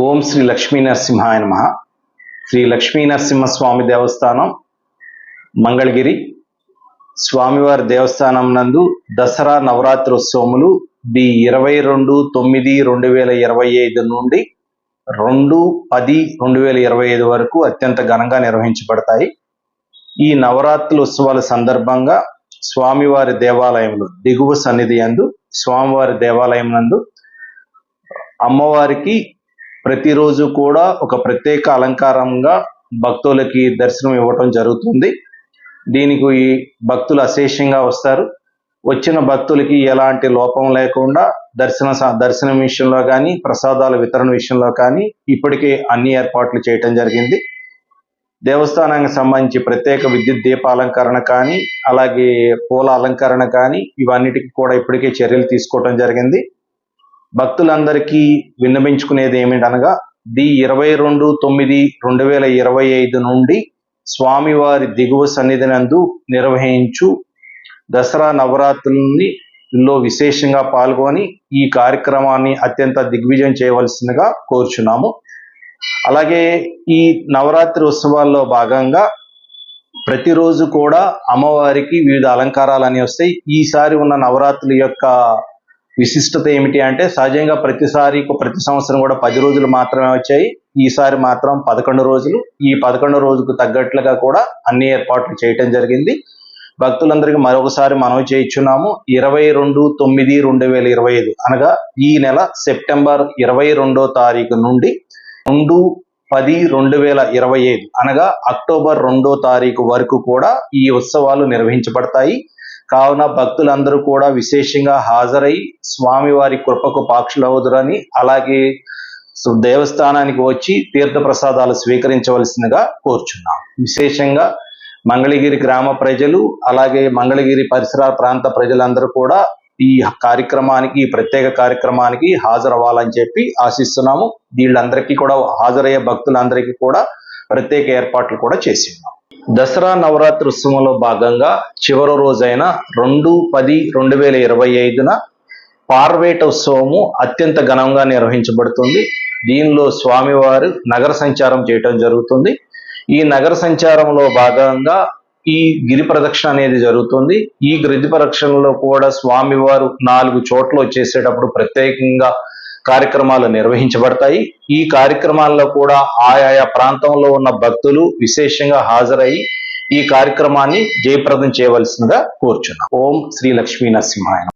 ఓం శ్రీ లక్ష్మీ నరసింహాయ నమ. శ్రీ లక్ష్మీ నరసింహస్వామి దేవస్థానం మంగళగిరి. స్వామివారి దేవస్థానం నందు దసరా నవరాత్రి ఉత్సవములు ది ఇరవై రెండు తొమ్మిది రెండు వేల ఇరవై ఐదు నుండి రెండు పది రెండు వేల ఇరవై ఐదు వరకు అత్యంత ఘనంగా నిర్వహించబడతాయి. ఈ నవరాత్రుల ఉత్సవాల సందర్భంగా స్వామివారి దేవాలయంలో దిగువ సన్నిధి అందు స్వామివారి దేవాలయం నందు అమ్మవారికి ప్రతిరోజు కూడా ఒక ప్రత్యేక అలంకారంగా భక్తులకి దర్శనం ఇవ్వటం జరుగుతుంది. దీనికి ఈ భక్తులు అశేషంగా వస్తారు. వచ్చిన భక్తులకి ఎలాంటి లోపం లేకుండా దర్శన స- దర్శనం విషయంలో కానీ ప్రసాదాల వితరణ విషయంలో కానీ ఇప్పటికే అన్ని ఏర్పాట్లు చేయటం జరిగింది. దేవస్థానానికి సంబంధించి ప్రత్యేక విద్యుత్ దీపాలంకరణ కానీ అలాగే పూల అలంకరణ కానీ ఇవన్నిటికి కూడా ఇప్పటికే చర్యలు తీసుకోవటం జరిగింది. భక్తులందరికీ విన్నవించుకునేది ఏమిటనగా ది ఇరవై రెండు తొమ్మిది రెండు వేల ఇరవై ఐదు నుండి స్వామివారి దిగువ సన్నిధి నందు నిర్వహించు దసరా నవరాత్రుల్ని లో విశేషంగా పాల్గొని ఈ కార్యక్రమాన్ని అత్యంత దిగ్విజయం చేయవలసిందిగా కోరుచున్నాము. అలాగే ఈ నవరాత్రి ఉత్సవాల్లో భాగంగా ప్రతిరోజు కూడా అమ్మవారికి వివిధ అలంకారాలు అని వస్తాయి. ఈసారి ఉన్న నవరాత్రుల యొక్క విశిష్టత ఏమిటి అంటే సహజంగా ప్రతిసారి ప్రతి సంవత్సరం కూడా పది రోజులు మాత్రమే వచ్చాయి. ఈసారి మాత్రం పదకొండు రోజులు. ఈ పదకొండు రోజుకు తగ్గట్లుగా కూడా అన్ని ఏర్పాట్లు చేయటం జరిగింది. భక్తులందరికీ మరొకసారి మనవి చేయించున్నాము ఇరవై రెండు తొమ్మిది రెండు వేల ఇరవై ఐదు అనగా ఈ నెల సెప్టెంబర్ ఇరవై రెండో తారీఖు నుండి రెండు పది రెండు వేల ఇరవై ఐదు అనగా అక్టోబర్ రెండో తారీఖు వరకు కూడా ఈ ఉత్సవాలు నిర్వహించబడతాయి. కావున భక్తులందరూ కూడా విశేషంగా హాజరై స్వామివారి కృపకు పాక్షులవుదురని అలాగే దేవస్థానానికి వచ్చి తీర్థ ప్రసాదాలు స్వీకరించవలసిందిగా కోరుచున్నాం. విశేషంగా మంగళగిరి గ్రామ ప్రజలు అలాగే మంగళగిరి పరిసర ప్రాంత ప్రజలందరూ కూడా ఈ కార్యక్రమానికి ఈ ప్రత్యేక కార్యక్రమానికి హాజరవ్వాలని చెప్పి ఆశిస్తున్నాము. వీళ్ళందరికీ కూడా హాజరయ్యే భక్తులందరికీ కూడా ప్రత్యేక ఏర్పాట్లు కూడా చేసి ఉన్నాం. దసరా నవరాత్రి ఉత్సవంలో భాగంగా చివరి రోజైన రెండు పది రెండు వేల ఇరవై ఐదున పార్వేట ఉత్సవము అత్యంత ఘనంగా నిర్వహించబడుతుంది. దీనిలో స్వామివారు నగర సంచారం చేయటం జరుగుతుంది. ఈ నగర సంచారంలో భాగంగా ఈ గిరి ప్రదక్షిణ అనేది జరుగుతుంది. ఈ గిరి ప్రదక్షిణలో కూడా స్వామివారు నాలుగు చోట్ల వచ్చేసేటప్పుడు ప్రత్యేకంగా కార్యక్రమాలు నిర్వహించబడతాయి. ఈ కార్యక్రమాల్లో కూడా ఆయా ప్రాంతంలో ఉన్న భక్తులు విశేషంగా హాజరై ఈ కార్యక్రమాన్ని జయప్రదం చేయవలసిందిగా కోరుచున్నాం. ఓం శ్రీ లక్ష్మీ నరసింహాయన